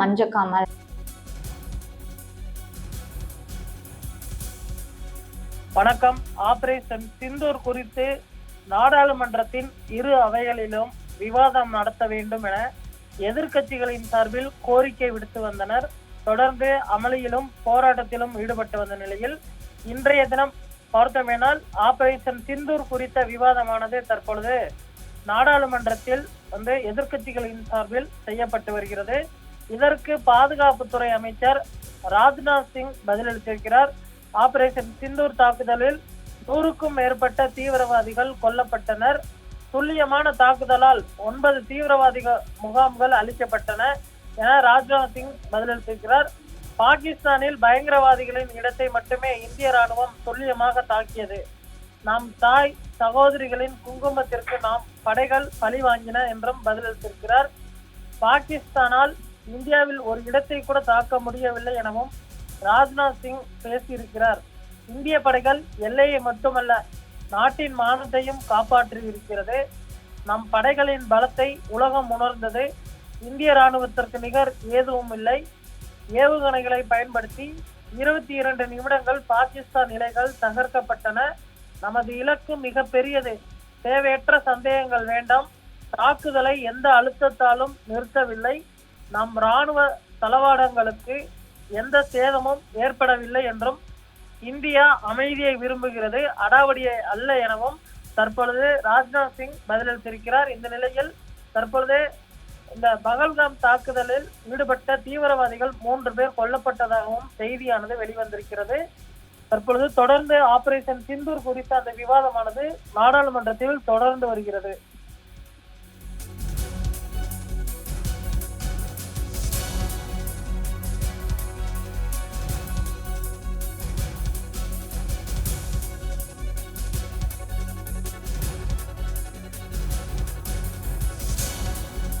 மஞ்சக்காமல் வணக்கம். ஆபரேஷன் சிந்தூர் குறித்து நாடாளுமன்றத்தின் இரு அவைகளிலும் விவாதம் நடத்த வேண்டும் என எதிர்கட்சிகளின் சார்பில் கோரிக்கை விடுத்து வந்தனர். தொடர்ந்து அமளியிலும் போராட்டத்திலும் ஈடுபட்டு வந்த நிலையில் இன்றைய தினம் பார்த்தோமேனால் ஆபரேஷன் சிந்தூர் குறித்த விவாதமானது தற்பொழுது நாடாளுமன்றத்தில் வந்து எதிர்கட்சிகளின் சார்பில் செய்யப்பட்டு வருகிறது. இதற்கு பாதுகாப்புத்துறை அமைச்சர் ராஜ்நாத் சிங் பதிலளித்திருக்கிறார். ஆபரேஷன் சிந்தூர் தாக்குதலில் நூறுக்கும் மேற்பட்ட தீவிரவாதிகள் கொல்லப்பட்டனர். துல்லியமான தாக்குதலால் ஒன்பது தீவிரவாதிகள் முகாம்கள் அளிக்கப்பட்டன என ராஜ்நாத் சிங் பதிலளித்திருக்கிறார். பாகிஸ்தானில் பயங்கரவாதிகளின் இடத்தை மட்டுமே இந்திய ராணுவம் துல்லியமாக தாக்கியது. நம் தாய் சகோதரிகளின் குங்குமத்திற்கு நாம் படைகள் பழி வாங்கின என்றும் பதிலளித்திருக்கிறார். பாகிஸ்தானால் இந்தியாவில் ஒரு இடத்தை கூட தாக்க முடியவில்லை எனவும் ராஜ்நாத் சிங் பேசியிருக்கிறார். இந்திய படைகள் எல்லையை மட்டுமல்ல நாட்டின் மானத்தையும் காப்பாற்றி இருக்கிறது நம் படைகளின் பலத்தை உலகம் உணர்ந்தது. இந்திய ராணுவத்திற்கு நிகர் ஏதுவும் இல்லை. ஏவுகணைகளை பயன்படுத்தி இருபத்தி இரண்டு நிமிடங்கள் பாகிஸ்தான் நிலைகள் தகர்க்கப்பட்டன. நமது இலக்கு மிக பெரியது. தேவையற்ற சந்தேகங்கள் வேண்டாம். தாக்குதலை எந்த அழுத்தத்தாலும் நிறுத்தவில்லை. நம் ராணுவ தளவாடங்களுக்கு எந்த சேதமும் ஏற்படவில்லை என்றும் இந்தியா அமைதியை விரும்புகிறது அடாவடியை அல்ல எனவும் தற்பொழுது ராஜ்நாத் சிங் பதிலளித்திருக்கிறார். இந்த நிலையில் தற்பொழுது இந்த பகல்காம் தாக்குதலில் ஈடுபட்ட தீவிரவாதிகள் மூன்று பேர் கொல்லப்பட்டதாகவும் செய்தியானது வெளிவந்திருக்கிறது. தற்பொழுது தொடர்ந்து ஆபரேஷன் சிந்தூர் குறித்த அந்த விவாதமானது நாடாளுமன்றத்தில் தொடர்ந்து வருகிறது.